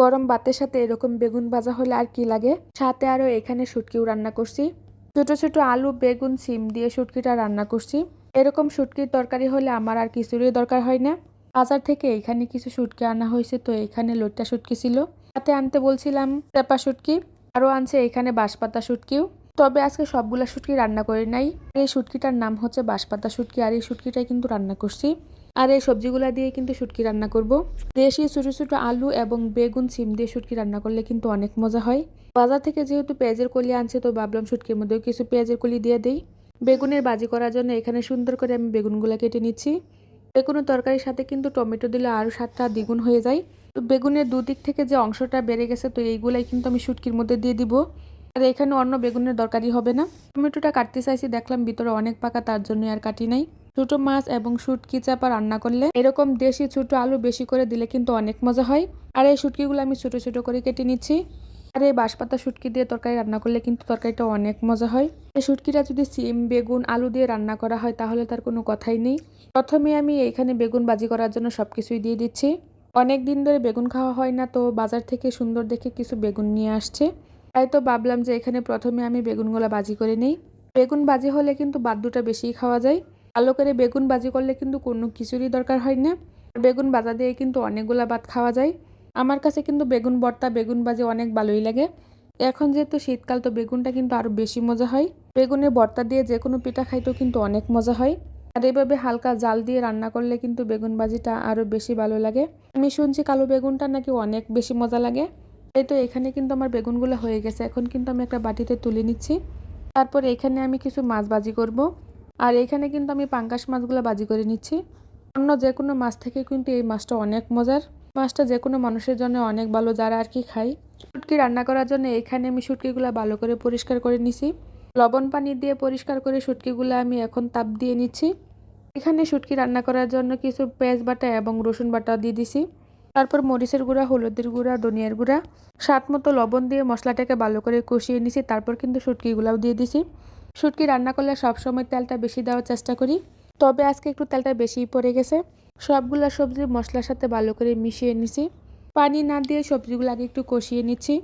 গরম ভাতের সাথে এরকম বেগুন ভাজা হলে আর কি লাগে? সাথে আরও এখানে শুটকিও রান্না করছি। ছোট ছোট আলু, বেগুন, সিম দিয়ে শুটকিটা রান্না করছি। এরকম শুটকির তরকারি হলে আমার আর কিছুরই দরকার হয় না। বাজার থেকে এখানে কিছু শুটকি আনা হয়েছে, তো এখানে লোটটা শুটকি ছিল। সাথে আনতে বলছিলাম চেপা শুটকি আরও আনছে এখানে বাঁশপাতা শুটকিও। তবে আজকে সবগুলা শুটকি রান্না করে নাই। এই শুটকিটার নাম হচ্ছে বাঁশপাতা শুটকি, আর এই শুটকিটাই কিন্তু রান্না করছি। আর এই সবজিগুলা দিয়ে কিন্তু শুটকি রান্না করব। দেশি ছোটো ছোটো আলু এবং বেগুন সিম দিয়ে শুটকি রান্না করলে কিন্তু অনেক মজা হয়। বাজার থেকে যেহেতু পেঁয়াজের কলি আনছে, তো ভাবলাম শুটকির মধ্যেও কিছু পেঁয়াজের কলি দিয়ে দিই। বেগুনের বাজি করার জন্য এখানে সুন্দর করে আমি বেগুনগুলো কেটে নিচ্ছি। বেগুনের তরকারির সাথে কিন্তু টমেটো দিলে আরও স্বাদটা দ্বিগুণ হয়ে যায়। তো বেগুনের দুদিক থেকে যে অংশটা বেড়ে গেছে, তো এইগুলাই কিন্তু আমি শুটকির মধ্যে দিয়ে দিব। আর এখানে অন্য বেগুনের দরকারি হবে না। টমেটোটা কাটতে চাইছি, দেখলাম ভিতরে অনেক পাকা, তার জন্য আর কাটি নাই। ছোট মাছ এবং শুটকি চাপা রান্না করলে এরকম দেশি ছোট আলু বেশি করে দিলে কিন্তু অনেক মজা হয়। আর এই শুটকিগুলো আমি ছোট ছোট করে কেটে নিচ্ছি। আর এই বাঁশপাতা শুটকি দিয়ে তরকারি রান্না করলে কিন্তু তরকারিটা অনেক মজা হয়। এই শুটকিটা যদি সিম, বেগুন, আলু দিয়ে রান্না করা হয় তাহলে তার কোনো কথাই নেই। প্রথমে আমি এইখানে বেগুন বাজি করার জন্য সব কিছুই দিয়ে দিচ্ছি। অনেক দিন ধরে বেগুন খাওয়া হয় না তো বাজার থেকে সুন্দর দেখে কিছু বেগুন নিয়ে আসছে। তাই তো ভাবলাম যে এখানে প্রথমে আমি বেগুনগুলো বাজি করে নিই। বেগুন বাজি হলে কিন্তু বাদ্যুটা বেশিই খাওয়া যায়। ভালো করে বেগুন বাজি করলে কিন্তু কোনো কিছুরই দরকার হয় না। বেগুন বাজা দিয়ে কিন্তু অনেকগুলা ভাত খাওয়া যায়। আমার কাছে কিন্তু বেগুন ভর্তা, বেগুন বাজি অনেক ভালোই লাগে। এখন যেহেতু শীতকাল, তো বেগুনটা কিন্তু আরও বেশি মজা হয়। বেগুনের ভর্তা দিয়ে যে কোনো পিঠা খাইতেও কিন্তু অনেক মজা হয়। আর এইভাবে হালকা জাল দিয়ে রান্না করলে কিন্তু বেগুন ভাজিটা আরও বেশি ভালো লাগে। আমি শুনছি কালো বেগুনটা নাকি অনেক বেশি মজা লাগে। এই তো এখানে কিন্তু আমার বেগুনগুলো হয়ে গেছে। এখন কিন্তু আমি একটা বাটিতে তুলে নিচ্ছি। তারপর এখানে আমি কিছু মাছ ভাজি করব। আর এখানে কিন্তু আমি পাঙ্কাশ মাছগুলো বাজি করে নিচ্ছি। অন্য যে কোনো মাছ থেকে কিন্তু এই মাছটা অনেক মজার। মাছটা যে কোনো মানুষের জন্য অনেক ভালো, যারা আর কি খায়। শুটকি রান্না করার জন্য এখানে আমি শুটকিগুলো ভালো করে পরিষ্কার করে নিছি। লবণ পানি দিয়ে পরিষ্কার করে শুটকিগুলো আমি এখন তাপ দিয়ে নিচ্ছি। এখানে শুটকি রান্না করার জন্য কিছু পেঁয়াজ বাটা এবং রসুন বাটা দিয়ে দিছি। তারপর মরিচের গুঁড়া, হলুদের গুঁড়া, ধনিয়ার গুঁড়া। স্বাদ মতো লবণ দিয়ে মশলাটাকে ভালো করে কষিয়ে নিছি। তারপর কিন্তু শুটকিগুলাও দিয়ে দিছি। শুটকি রান্না করলে সবসময় তেলটা বেশি দেওয়ার চেষ্টা করি। তবে আজকে একটু তেলটা বেশিই পড়ে গেছে। সবগুলো সবজি মশলার সাথে ভালো করে মিশিয়ে নিছি। পানি না দিয়ে সবজিগুলো আগে একটু কষিয়ে নিচ্ছি।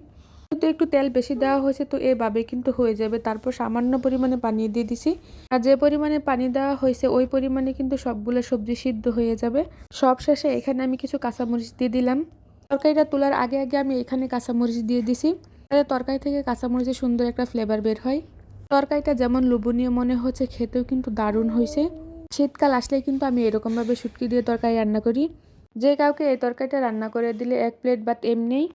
কিন্তু একটু তেল বেশি দেওয়া হয়েছে, তো এভাবে কিন্তু হয়ে যাবে। তারপর সামান্য পরিমাণে পানি দিয়ে দিছি। আর যে পরিমাণে পানি দেওয়া হয়েছে, ওই পরিমাণে কিন্তু সবগুলো সবজি সিদ্ধ হয়ে যাবে। সব শেষে এখানে আমি কিছু কাঁচামরিচ দিয়ে দিলাম। তরকারিটা তোলার আগে আগে আমি এখানে কাঁচামরিচ দিয়ে দিছি। তাহলে তরকারি থেকে কাঁচামরিচের সুন্দর একটা ফ্লেভার বের হয়। তরকারিটা যেমন লোভনীয় মনে হচ্ছে, খেতেও কিন্তু দারুণ হয়েছে। শীতকাল আসলে কিন্তু আমি এরকমভাবে শুটকি দিয়ে তরকারি রান্না করি। যে কাউকে এই তরকারিটা রান্না করে দিলে এক প্লেট বা এমনিই